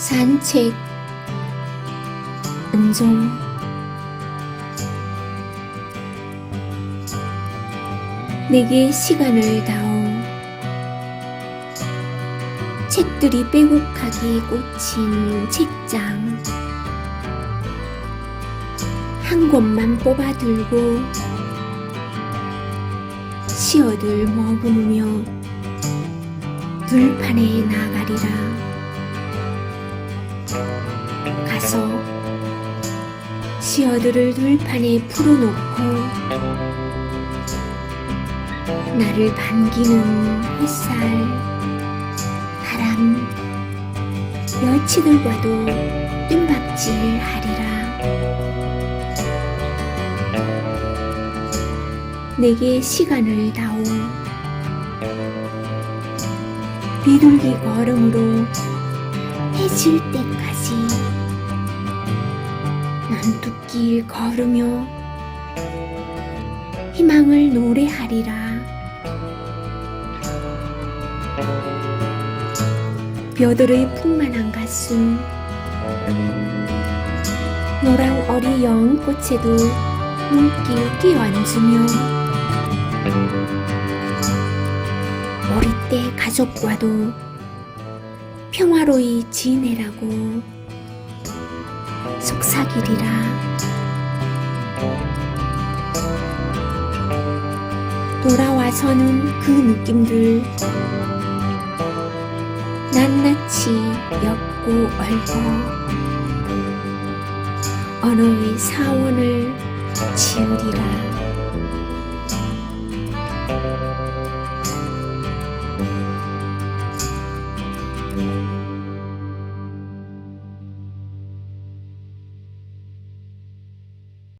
산책 은종. 내게 시간을 다오. 책들이 빼곡하게 꽂힌 책장. 한 권만 뽑아 들고 시어들 머무르며 들판에 나가리라 가서 시어들을 들판에 풀어놓고 나를 반기는 햇살 바람 여치들과도 뜀박질 하리라. 내게 시간을 다오. 비둘기 걸음으로 해질 때까지 난 둑길 걸으며 희망을 노래하리라. 벼들의 풍만한 가슴 노랑 어리 연꽃에도 눈길 뛰어앉으며 어릴 때 가족과도 평화로이 지내라고 속삭이리라. 돌아와서는 그 느낌들 낱낱이 엮고 얼고 언어의 사원을 지으리라